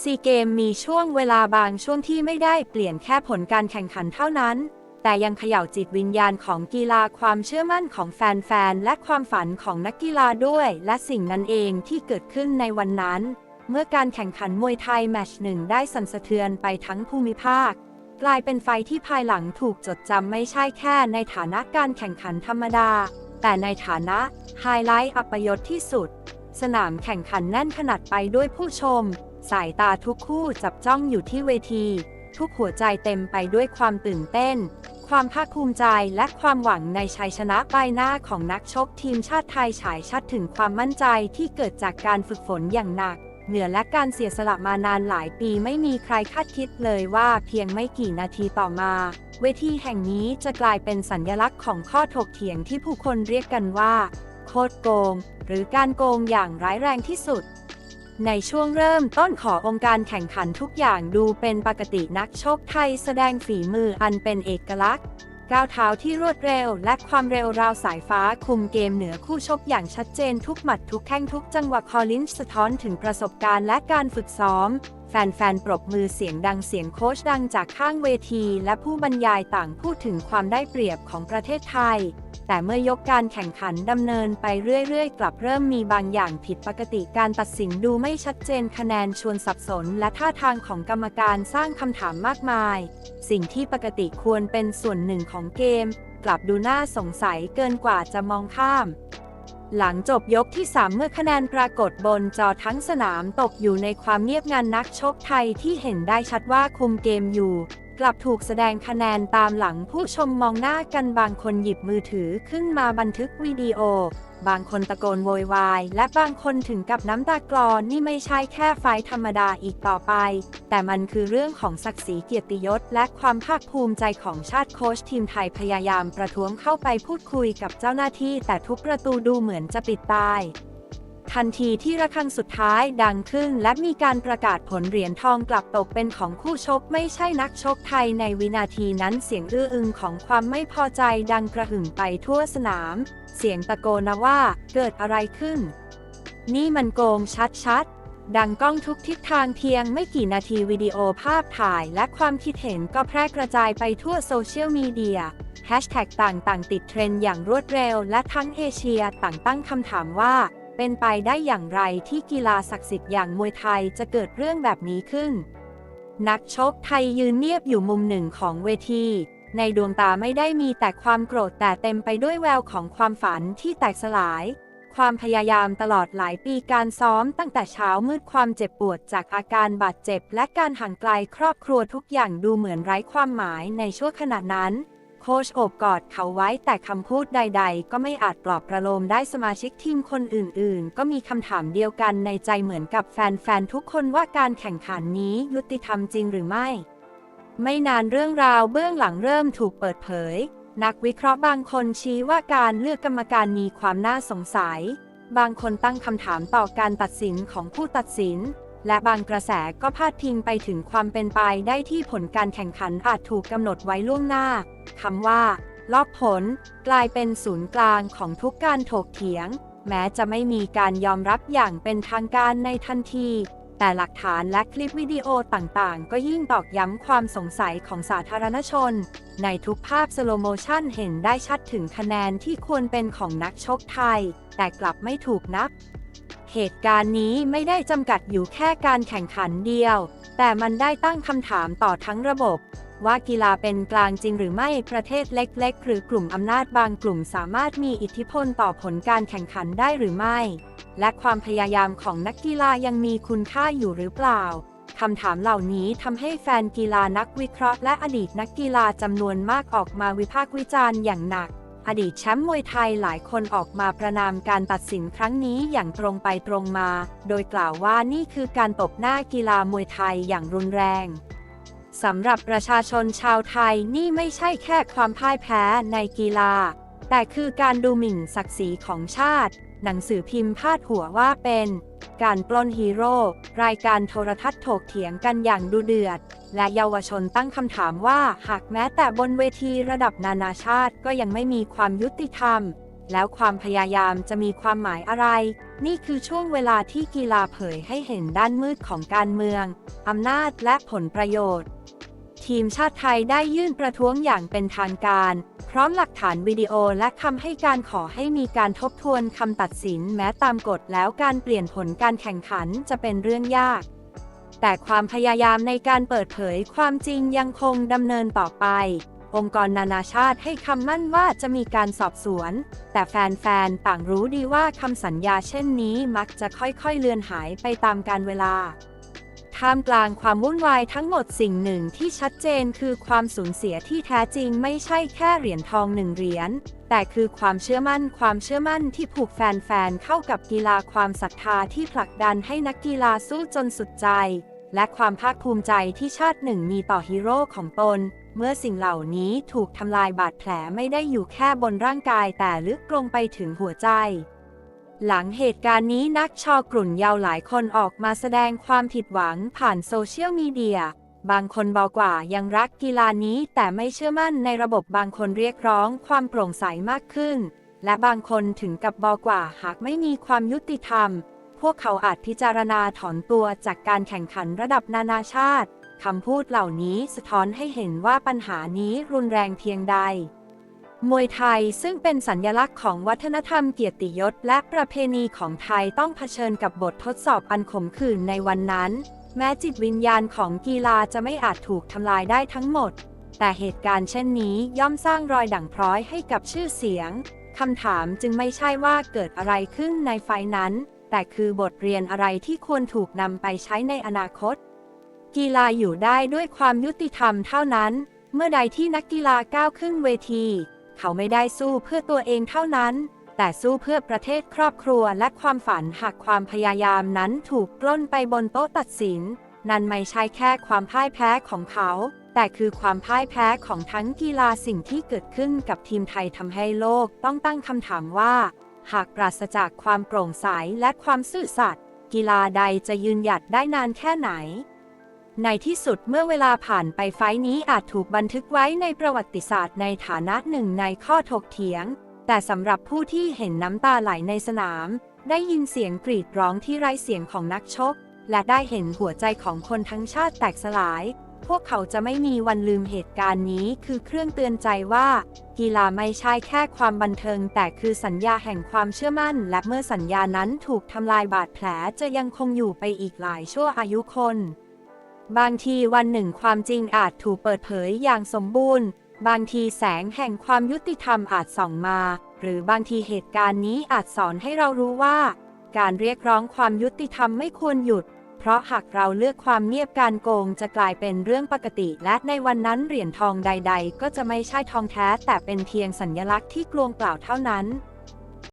ซีเกมมีช่วงเวลาบางช่วงที่ไม่ได้เปลี่ยนแค่ผลการแข่งขันเท่านั้น แต่ยังเขย่าจิตวิญญาณของกีฬาความเชื่อมั่นของแฟนๆ และความฝันของนักกีฬาด้วย และสิ่งนั้นเองที่เกิดขึ้นในวันนั้น เมื่อการแข่งขันมวยไทยแมชหนึ่งได้สั่นสะเทือนไปทั้งภูมิภาค กลายเป็นไฟที่ภายหลังถูกจดจำไม่ใช่แค่ในฐานะการแข่งขันธรรมดา แต่ในฐานะไฮไลท์อัปยศที่สุด สนามแข่งขันแน่นขนาดไปด้วยผู้ชม สายตาทุกคู่จับจ้องอยู่ที่เวที ทุกหัวใจเต็มไปด้วยความตื่นเต้น ความภาคภูมิใจและความหวังในชัยชนะปลายหน้าของนักชกทีมชาติไทยฉายชัดถึงความมั่นใจที่เกิดจากการฝึกฝนอย่างหนัก เหนือและการเสียสละมานานหลายปีไม่มีใครคาดคิดเลยว่าเพียงไม่กี่นาทีต่อมา เวทีแห่งนี้จะกลายเป็นสัญลักษณ์ของข้อถกเถียงที่ผู้คนเรียกกันว่า โคตรโกง หรือการโกงอย่างร้ายแรงที่สุด ในช่วงเริ่มต้นขององค์การแข่งขันทุกอย่างดูเป็นปกตินักชกไทยแสดงฝีมืออันเป็นเอกลักษณ์ ก้าวเท้าที่รวดเร็วและความเร็วราวสายฟ้าคุมเกมเหนือคู่ชกอย่างชัดเจนทุกหมัดทุกแข้งทุกจังหวะคอลลินส์สะท้อนถึงประสบการณ์และการฝึกซ้อม แฟนๆ ปรบมือเสียงดังเสียงโค้ชดังจากข้างเวที และผู้บรรยายต่างพูดถึงความได้เปรียบของประเทศไทย แต่เมื่อยกการแข่งขันดำเนินไปเรื่อยๆ กลับเริ่มมีบางอย่างผิดปกติการตัดสินดูไม่ชัดเจนคะแนนชวนสับสน และท่าทางของกรรมการสร้างคำถามมากมาย สิ่งที่ปกติควรเป็นส่วนหนึ่งของเกม กลับดูน่าสงสัยเกินกว่าจะมองข้าม หลังจบยกที่ 3 เมื่อคะแนนปรากฏบนจอทั้งสนามตกอยู่ในความเงียบงันนักชกไทยที่เห็นได้ชัดว่าคุมเกมอยู่ ลับถูกแสดงคะแนนตามหลังผู้ชมมองหน้ากันบางคนหยิบมือถือขึ้นมาบันทึกวิดีโอ บางคนตะโกนโวยวาย และบางคนถึงกับน้ำตากลอนนี่ไม่ใช่แค่ไฟธรรมดาอีกต่อไป แต่มันคือเรื่องของศักดิ์ศรีเกียรติยศ และความภาคภูมิใจของชาติโค้ชทีมไทยพยายามประท้วงเข้าไปพูดคุยกับเจ้าหน้าที่ แต่ทุกประตูดูเหมือนจะปิดตาย ทันทีที่ระฆังสุดท้ายดังขึ้นและมีการประกาศผลเหรียญทองกลับตกเป็นของคู่ชกไม่ใช่นักชกไทยในวินาทีนั้นเสียงอื้ออึงของความไม่พอใจดังกระหึ่มไปทั่วสนาม เสียงตะโกนว่าเกิดอะไรขึ้น นี่มันโกงชัดๆ ดังก้องทุกทิศทางเพียงไม่กี่นาทีวิดีโอภาพถ่ายและความคิดเห็นก็แพร่กระจายไปทั่วโซเชียลมีเดียแฮชแท็กต่างๆ ติดเทรนด์อย่างรวดเร็วและทั้งเอเชียต่างตั้งคำถามว่า เป็นไปได้อย่างไรที่กีฬาศักดิ์สิทธิ์อย่างมวยไทยจะเกิดเรื่องแบบนี้ขึ้น นักชกไทยยืนเงียบอยู่มุมหนึ่งของเวที ในดวงตาไม่ได้มีแต่ความโกรธแต่เต็มไปด้วยแววของความฝันที่แตกสลาย ความพยายามตลอดหลายปีการซ้อมตั้งแต่เช้ามืดความเจ็บปวดจากอาการบาดเจ็บ และการห่างไกลครอบครัวทุกอย่างดูเหมือนไร้ความหมายในช่วงขณะนั้น โค้ชโอบกอดเขาไว้แต่คำพูดใด ๆ ก็ไม่อาจปลอบประโลมได้สมาชิกทีมคนอื่น ๆ ก็มีคำถามเดียวกันในใจเหมือนกับแฟน ๆ ทุกคนว่าการแข่งขันนี้ยุติธรรมจริงหรือไม่ ไม่นานเรื่องราวเบื้องหลังเริ่มถูกเปิดเผย นักวิเคราะห์บางคนชี้ว่าการเลือกกรรมการมีความน่าสงสัย บางคนตั้งคำถามต่อการตัดสินของผู้ตัดสินและบางกระแสก็พาดพิงไปถึงความเป็นไปได้ที่ผลการแข่งขันอาจถูกกำหนดไว้ล่วงหน้า คำว่า รอบผล กลายเป็นศูนย์กลางของทุกการถกเถียง แม้จะไม่มีการยอมรับอย่างเป็นทางการในทันที แต่หลักฐานและคลิปวิดีโอต่างๆ ก็ยิ่งตอกย้ำความสงสัยของสาธารณชน ในทุกภาพสโลโมชันเห็นได้ชัดถึงคะแนนที่ควรเป็นของนักชกไทย แต่กลับไม่ถูกนับเหตุการณ์นี้ไม่ได้จำกัดอยู่แค่การแข่งขันเดียว แต่มันได้ตั้งคำถามต่อทั้งระบบ ว่ากีฬาเป็นกลางจริงหรือไม่ประเทศเล็ก ๆ หรือกลุ่มอำนาจบางกลุ่มสามารถมีอิทธิพลต่อผลการแข่งขันได้หรือไม่ และความพยายามของนักกีฬายังมีคุณค่าอยู่หรือเปล่าคำถามเหล่านี้ทำให้แฟนกีฬานักวิเคราะห์และอดีตนักกีฬาจำนวนมากออกมาวิพากษ์วิจารณ์อย่างหนัก อดีตแชมป์มวยไทยหลายคนออกมาประนามการตัดสินครั้งนี้อย่างตรงไปตรงมา โดยกล่าวว่านี่คือการตบหน้ากีฬามวยไทยอย่างรุนแรง สำหรับประชาชนชาวไทยนี่ไม่ใช่แค่ความพ่ายแพ้ในกีฬา แต่คือการดูหมิ่นศักดิ์ศรีของชาติ หนังสือพิมพ์พาดหัวว่าเป็น การปล้นฮีโร่ รายการโทรทัศน์ถกเถียงกันอย่างดุเดือด และเยาวชนตั้งคำถามว่าหากแม้แต่บนเวทีระดับนานาชาติก็ยังไม่มีความยุติธรรม แล้วความพยายามจะมีความหมายอะไร นี่คือช่วงเวลาที่กีฬาเผยให้เห็นด้านมืดของการเมือง อำนาจและผลประโยชน์ ทีมชาติไทยได้ยื่นประท้วงอย่างเป็นทางการ พร้อมหลักฐานวิดีโอและคำให้การขอให้มีการทบทวนคำตัดสินแม้ตามกฎแล้วการเปลี่ยนผลการแข่งขันจะเป็นเรื่องยาก แต่ความพยายามในการเปิดเผยความจริงยังคงดำเนินต่อไป องค์กรนานาชาติให้คำมั่นว่าจะมีการสอบสวน แต่แฟนๆ ต่างรู้ดีว่าคำสัญญาเช่นนี้มักจะค่อยๆ เลือนหายไปตามกาลเวลา ท่ามกลางความวุ่นวายทั้งหมดสิ่งหนึ่งที่ชัดเจนคือความสูญเสียที่แท้จริงไม่ใช่แค่เหรียญทองหนึ่งเหรียญ แต่คือความเชื่อมั่น ความเชื่อมั่นที่ผูกแฟนๆ เข้ากับกีฬาความศรัทธาที่ผลักดันให้นักกีฬาสู้จนสุดใจ และความภาคภูมิใจที่ชาติหนึ่งมีต่อฮีโร่ของตน เมื่อสิ่งเหล่านี้ถูกทำลายบาดแผลไม่ได้อยู่แค่บนร่างกายแต่ลึกลงไปถึงหัวใจ หลังเหตุการณ์นี้นักชอกลุ่นเยาวหลายคนออกมาแสดงความผิดหวังผ่านโซเชียลมีเดีย บางคนบอกว่ายังรักกีฬานี้แต่ไม่เชื่อมั่นในระบบบางคนเรียกร้องความโปร่งใสมากขึ้น และบางคนถึงกับบอกว่าหากไม่มีความยุติธรรม พวกเขาอาจพิจารณาถอนตัวจากการแข่งขันระดับนานาชาติ คำพูดเหล่านี้สะท้อนให้เห็นว่าปัญหานี้รุนแรงเพียงใด มวยไทยซึ่งเป็นสัญญลักษณ์ของวัฒนธรรมเกียรติยศและประเพณีของไทยต้องเผชิญกับบททดสอบอันขมขื่นในวันนั้น แม้จิตวิญญาณของกีฬาจะไม่อาจถูกทำลายได้ทั้งหมด แต่เหตุการณ์เช่นนี้ย่อมสร้างรอยด่างพร้อยให้กับชื่อเสียงคำถามจึงไม่ใช่ว่าเกิดอะไรขึ้นในไฟนั้น แต่คือบทเรียนอะไรที่ควรถูกนำไปใช้ในอนาคต กีฬาอยู่ได้ด้วยความยุติธรรมเท่านั้น เมื่อใดที่นักกีฬาก้าวขึ้นเวที เขาไม่ได้สู้เพื่อตัวเองเท่านั้น แต่สู้เพื่อประเทศครอบครัวและความฝันหากความพยายามนั้นถูกปล้นไปบนโต๊ะตัดสิน นั่นไม่ใช่แค่ความพ่ายแพ้ของเขา แต่คือความพ่ายแพ้ของทั้งกีฬาสิ่งที่เกิดขึ้นกับทีมไทยทำให้โลกต้องตั้งคำถามว่า หากปราศจากความโปร่งใสและความซื่อสัตย์กีฬาใดจะยืนหยัดได้นานแค่ไหน ในที่สุดเมื่อเวลาผ่านไปไฟนี้อาจถูกบันทึกไว้ในประวัติศาสตร์ในฐานะหนึ่งในข้อถกเถียง แต่สำหรับผู้ที่เห็นน้ำตาไหลในสนาม ได้ยินเสียงกรีดร้องที่ไร้เสียงของนักชก และได้เห็นหัวใจของคนทั้งชาติแตกสลาย พวกเขาจะไม่มีวันลืมเหตุการณ์นี้คือเครื่องเตือนใจว่า กีฬาไม่ใช่แค่ความบันเทิง แต่คือสัญญาแห่งความเชื่อมั่น และเมื่อสัญญานั้นถูกทำลายบาดแผลจะยังคงอยู่ไปอีกหลายชั่วอายุคน บางทีวันหนึ่งความจริงอาจถูกเปิดเผยอย่างสมบูรณ์ บางทีแสงแห่งความยุติธรรมอาจส่องมา หรือบางทีเหตุการณ์นี้อาจสอนให้เรารู้ว่า การเรียกร้องความยุติธรรมไม่ควรหยุด เพราะหากเราเลือกความเงียบการโกงจะกลายเป็นเรื่องปกติ และในวันนั้นเหรียญทองใด ๆ ก็จะไม่ใช่ทองแท้ แต่เป็นเพียงสัญลักษณ์ที่กลวงเปล่าเท่านั้น